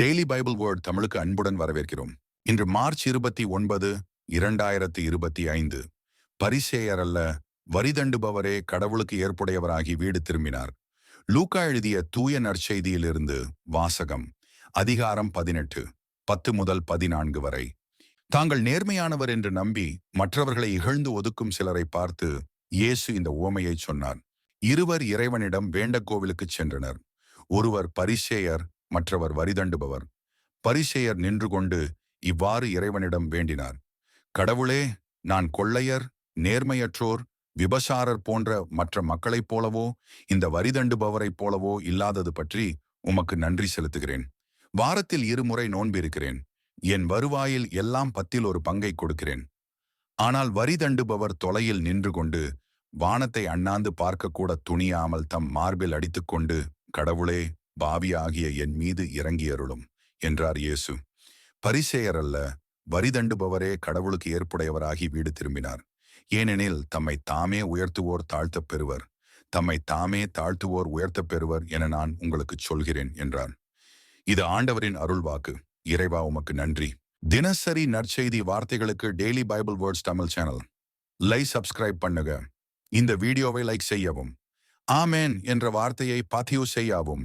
Daily Bible word தமிழுக்கு அன்புடன் வரவேற்கிறோம். இன்று மார்ச் இருபத்தி ஒன்பது இரண்டாயிரத்தி இருபத்தி ஐந்து. பரிசேயர் அல்ல வரிதண்டுபவரே கடவுளுக்கு ஏற்புடையவராகி வீடு திரும்பினார். லூக்கா எழுதிய தூய நற்செய்தியிலிருந்து வாசகம் அதிகாரம் பதினெட்டு பத்து முதல் பதினான்கு வரை. தாங்கள் நேர்மையானவர் என்று நம்பி மற்றவர்களை இகழ்ந்து ஒதுக்கும் சிலரை பார்த்து இயேசு இந்த உவமையை சொன்னார். இருவர் இறைவனிடம் வேண்ட கோவிலுக்குச் சென்றனர். ஒருவர் பரிசேயர் மற்றவர் வரிதண்டுபவர் பரிசெயர் நின்று கொண்டு இவ்வாறு இறைவனிடம் வேண்டினார். கடவுளே நான் கொள்ளையர் நேர்மையற்றோர் விபசாரர் போன்ற மற்ற மக்களைப் போலவோ இந்த வரிதண்டுபவரைப் போலவோ இல்லாதது பற்றி உமக்கு நன்றி செலுத்துகிறேன். வாரத்தில் இருமுறை நோன்பிருக்கிறேன். என் வருவாயில் எல்லாம் பத்தில் ஒரு பங்கை கொடுக்கிறேன். ஆனால் வரிதண்டுபவர் தொலையில் நின்று கொண்டு வானத்தை அண்ணாந்து பார்க்கக்கூட துணியாமல் தம் மார்பில் அடித்துக்கொண்டு கடவுளே பாவியாகிய என் மீது இறங்கியருளும் என்றார் இயேசு. பரிசேயர் அல்ல வரிதண்டுபவரே கடவுளுக்கு ஏற்புடையவராகி வீடு திரும்பினார். ஏனெனில் தம்மை தாமே உயர்த்துவோர் தாழ்த்தப் பெறுவர். தம்மை தாமே தாழ்த்துவோர் உயர்த்தப் பெறுவர் என நான் உங்களுக்கு சொல்கிறேன் என்றார். இது ஆண்டவரின் அருள்வாக்கு. இறைவா உமக்கு நன்றி. தினசரி நற்செய்தி வார்த்தைகளுக்கு daily Bible words Tamil channel. Like subscribe பண்ணுங்க இந்த வீடியோவை லைக் செய்யவும். ஆமேன் என்ற வார்த்தையை பதிவு செய்யவும்.